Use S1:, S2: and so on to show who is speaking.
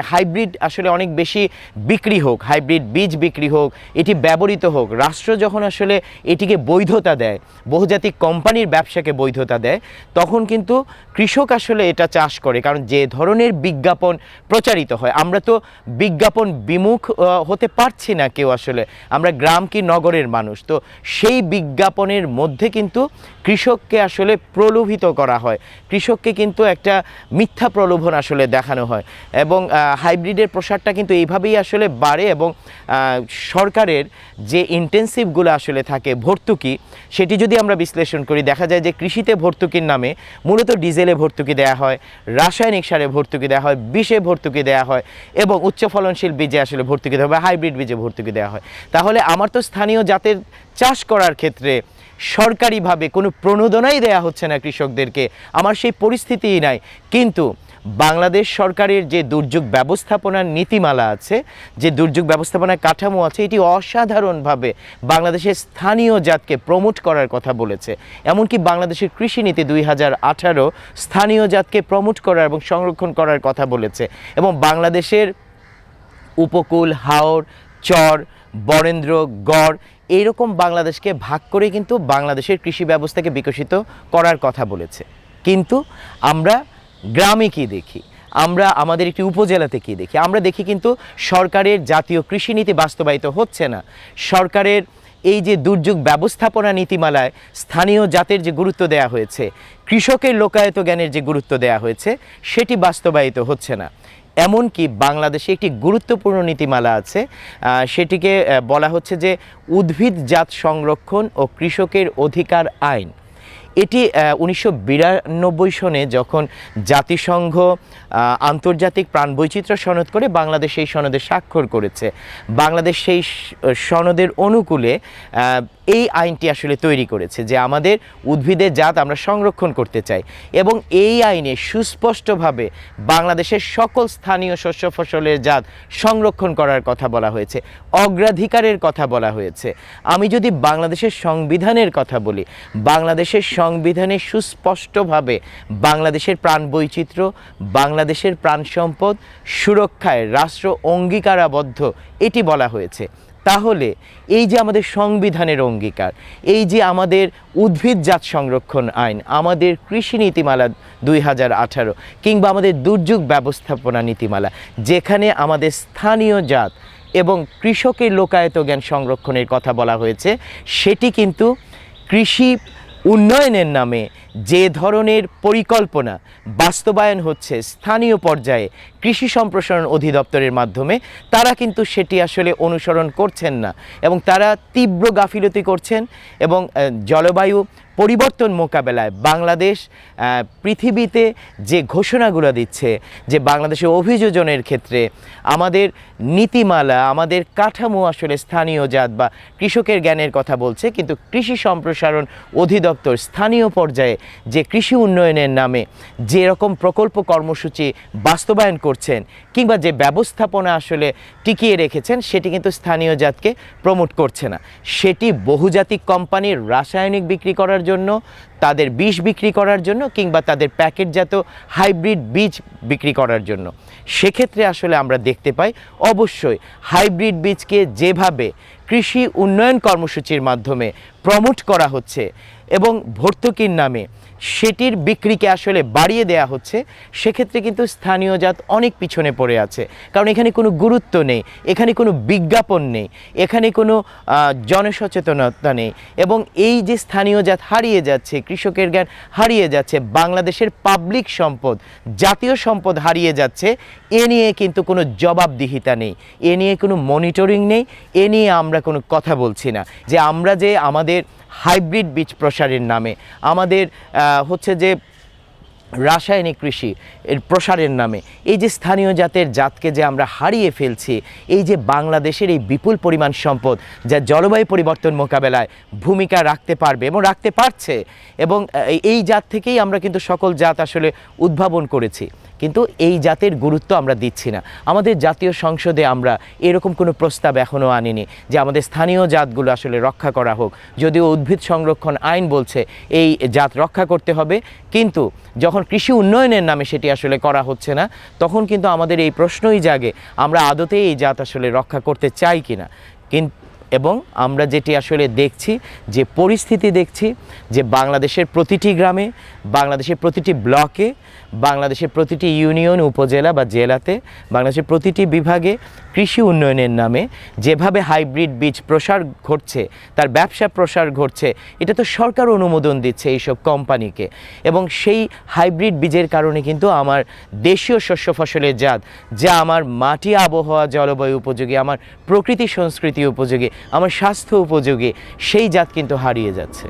S1: Hybrid আসলে অনেক বেশি বিক্রি হোক, হাইব্রিড বীজ বিক্রি হোক, এটি ব্যবহৃত হোক, রাষ্ট্র যখন আসলে এটিকে বৈধতা দেয়, বহুজাতিক কোম্পানির ব্যবসাকে বৈধতা দেয়, তখন কিন্তু কৃষক আসলে এটা চাষ করে, কারণ যে ধরনের বিজ্ঞাপন প্রচারিত হয়, আমরা তো বিজ্ঞাপন বিমুখ হতে পারছি না কেউ আসলে, আমরা গ্রাম কি নগরের মানুষ, তো সেই বিজ্ঞাপনের মধ্যে কিন্তু কৃষককে আসলে প্রলোভিত করা হয়, কৃষককে কিন্তু একটা মিথ্যা প্রলোভন আসলে দেখানো হয়, এবং হাইব্রিডের প্রসারটা কিন্তু এইভাবেই আসলে বাড়ে এবং সরকারের যে ইন্টেন্সিভগুলো আসলে থাকে ভর্তুকি, সেটি যদি আমরা বিশ্লেষণ করি, দেখা যায় যে কৃষিতে ভর্তুকির নামে মূলত ডিজেলে ভর্তুকি দেওয়া হয়, রাসায়নিক সারে ভর্তুকি দেওয়া হয়, বিষে ভর্তুকি দেওয়া হয় এবং উচ্চ ফলনশীল বীজে আসলে ভর্তুকি দেওয়া হয় হাইব্রিড বীজে ভর্তুকি দেওয়া হয়। তাহলে আমার তো স্থানীয় জাতের চাষ করার ক্ষেত্রে সরকারিভাবে কোনো প্রণোদনাই দেয়া হচ্ছে না কৃষকদেরকে। আমার সেই পরিস্থিতিই নাই। কিন্তু বাংলাদেশ সরকারের যে দুর্যোগ ব্যবস্থাপনার নীতিমালা আছে, যে দুর্যোগ ব্যবস্থাপনার কাঠামো আছে, এটি অসাধারণভাবে বাংলাদেশের স্থানীয় জাতকে প্রমোট করার কথা বলেছে। এমনকি বাংলাদেশের কৃষি নীতি দুই হাজার আঠারো স্থানীয় জাতকে প্রমোট করার এবং সংরক্ষণ করার কথা বলেছে। এবং বাংলাদেশের উপকূল, হাওর, চর, বরেন্দ্র, গড় এইরকম বাংলাদেশকে ভাগ করে কিন্তু বাংলাদেশের কৃষি ব্যবস্থাকে বিকশিত করার কথা বলেছে। কিন্তু আমরা গ্রামে কি দেখি? আমরা আমাদের একটি উপজেলাতে কি দেখি? আমরা দেখি কিন্তু সরকারের জাতীয় কৃষি নীতি বাস্তবায়িত হচ্ছে না। সরকারের এই যে দুর্যোগ ব্যবস্থাপনা নীতিমালায় স্থানীয় জাতের যে গুরুত্ব দেওয়া হয়েছে, কৃষকের লোকায়ত জ্ঞানের যে গুরুত্ব দেওয়া হয়েছে, সেটি বাস্তবায়িত হচ্ছে না। এমনকি বাংলাদেশে একটি গুরুত্বপূর্ণ নীতিমালা আছে সেটিকে বলা হচ্ছে যে উদ্ভিদজাত সংরক্ষণ ও কৃষকের অধিকার আইন। এটি উনিশশো বিরানব্বই সনে যখন জাতিসংঘ আন্তর্জাতিক প্রাণবৈচিত্র্য সনদ করে বাংলাদেশ সেই সনদে স্বাক্ষর করেছে। বাংলাদেশ সেই সনদের অনুকূলে এই আইনটি আসলে তৈরি করেছে যে আমাদের উদ্ভিদের জাত আমরা সংরক্ষণ করতে চাই এবং এই আইনে সুস্পষ্টভাবে বাংলাদেশের সকল স্থানীয় শস্য ফসলের জাত সংরক্ষণ করার কথা বলা হয়েছে, অগ্রাধিকারের কথা বলা হয়েছে। আমি যদি বাংলাদেশের সংবিধানের কথা বলি, বাংলাদেশের সংবিধানে সুস্পষ্টভাবে বাংলাদেশের প্রাণ বৈচিত্র্য বাংলাদেশের প্রাণ সম্পদ সুরক্ষায় রাষ্ট্র অঙ্গীকারাবদ্ধ, এটি বলা হয়েছে। তাহলে এই যে আমাদের সংবিধানের অঙ্গীকার, এই যে আমাদের উদ্ভিদজাত সংরক্ষণ আইন, আমাদের কৃষি নীতিমালা দুই হাজার আঠারো কিংবা আমাদের দুর্যোগ ব্যবস্থাপনা নীতিমালা, যেখানে আমাদের স্থানীয় জাত এবং কৃষকের লোকায়ত জ্ঞান সংরক্ষণের কথা বলা হয়েছে, সেটি কিন্তু কৃষি উন্নয়নের নামে যে ধরনের পরিকল্পনা বাস্তবায়ন হচ্ছে স্থানীয় পর্যায়ে কৃষি সম্প্রসারণ অধিদপ্তরের মাধ্যমে, তারা কিন্তু সেটি আসলে অনুসরণ করছেন না এবং তারা তীব্র গাফিলতি করছেন এবং জলবায়ু পরিবর্তন মোকাবেলায় বাংলাদেশ পৃথিবীতে যে ঘোষণাগুলো দিচ্ছে যে বাংলাদেশের অভিযোজনের ক্ষেত্রে আমাদের নীতিমালা, আমাদের কাঠামো আসলে স্থানীয় জাত বা কৃষকের জ্ঞানের কথা বলছে, কিন্তু কৃষি সম্প্রসারণ অধিদপ্তর স্থানীয় পর্যায়ে যে কৃষি উন্নয়নের নামে যে রকম প্রকল্প কর্মসূচি বাস্তবায়ন করছেন কিংবা যে ব্যবস্থাপনা আসলে টিকিয়ে রেখেছেন, সেটি কিন্তু স্থানীয় জাতকে প্রমোট করছে না। সেটি বহুজাতিক কোম্পানির রাসায়নিক বিক্রি করার জন্য, তাদের বিষ বিক্রি করার জন্য কিংবা তাদের প্যাকেটজাত হাইব্রিড বীজ বিক্রি করার জন্য। সেক্ষেত্রে আসলে আমরা দেখতে পাই, অবশ্যই হাইব্রিড বীজকে যেভাবে কৃষি উন্নয়ন কর্মসূচির মাধ্যমে প্রমোট করা হচ্ছে এবং ভর্তুকির নামে। সেটির বিক্রিকে আসলে বাড়িয়ে দেয়া হচ্ছে। সেক্ষেত্রে কিন্তু স্থানীয় জাত অনেক পিছনে পড়ে আছে। কারণ এখানে কোনো গুরুত্ব নেই, এখানে কোনো বিজ্ঞাপন নেই, এখানে কোনো জনসচেতনতা নেই। এবং এই যে স্থানীয় জাত হারিয়ে যাচ্ছে, কৃষকের জ্ঞান হারিয়ে যাচ্ছে, বাংলাদেশের পাবলিক সম্পদ, জাতীয় সম্পদ হারিয়ে যাচ্ছে, এ নিয়ে কিন্তু কোনো জবাবদিহিতা নেই। এ নিয়ে কোনো মনিটরিং নেই। এ নিয়ে আমরা কোনো কথা বলছি না। যে আমরা যে আমাদের হাইব্রিড বীজ প্রসারের নামে। আমাদের হচ্ছে যে রাসায়নিক কৃষি এর প্রসারের নামে। এই যে স্থানীয় জাতের জাতকে যে আমরা হারিয়ে ফেলছি, এই যে বাংলাদেশের এই বিপুল পরিমাণ সম্পদ যা জলবায়ু পরিবর্তন মোকাবেলায় ভূমিকা রাখতে পারবে এবং রাখতে পারছে এবং এই জাত থেকেই আমরা কিন্তু সকল জাত আসলে উদ্ভাবন করেছি। কিন্তু এই জাতের গুরুত্ব আমরা দিচ্ছি না। আমাদের জাতীয় সংসদে আমরা এরকম কোনো প্রস্তাব এখনও আনিনি যে আমাদের স্থানীয় জাতগুলো আসলে রক্ষা করা হোক। যদিও উদ্ভিদ সংরক্ষণ আইন বলছে এই জাত রক্ষা করতে হবে, কিন্তু যখন কৃষি উন্নয়নের নামে সেটি আসলে করা হচ্ছে না, তখন কিন্তু আমাদের এই প্রশ্নই জাগে, আমরা আদতে এই জাত আসলে রক্ষা করতে চাই কিনা। কিন্তু এবং আমরা যেটি আসলে দেখছি, যে পরিস্থিতি দেখছি, যে বাংলাদেশের প্রতিটি গ্রামে, বাংলাদেশের প্রতিটি ব্লকে, বাংলাদেশের প্রতিটি ইউনিয়ন, উপজেলা বা জেলাতে, বাংলাদেশের প্রতিটি বিভাগে কৃষি উন্নয়নের নামে যেভাবে হাইব্রিড বীজ প্রসার ঘটছে, তার ব্যবসা প্রসার ঘটছে, এটা তো সরকার অনুমোদন দিচ্ছে এইসব কোম্পানিকে। এবং সেই হাইব্রিড বীজের কারণে কিন্তু আমার দেশীয় শস্য ফসলের জাত, যা আমার মাটি আবহাওয়া, জলবায়ু উপযোগী, আমার প্রকৃতি, সংস্কৃতি উপযোগী আমার স্বাস্থ্য উপযোগী সেই জাত কিন্তু হারিয়ে যাচ্ছে।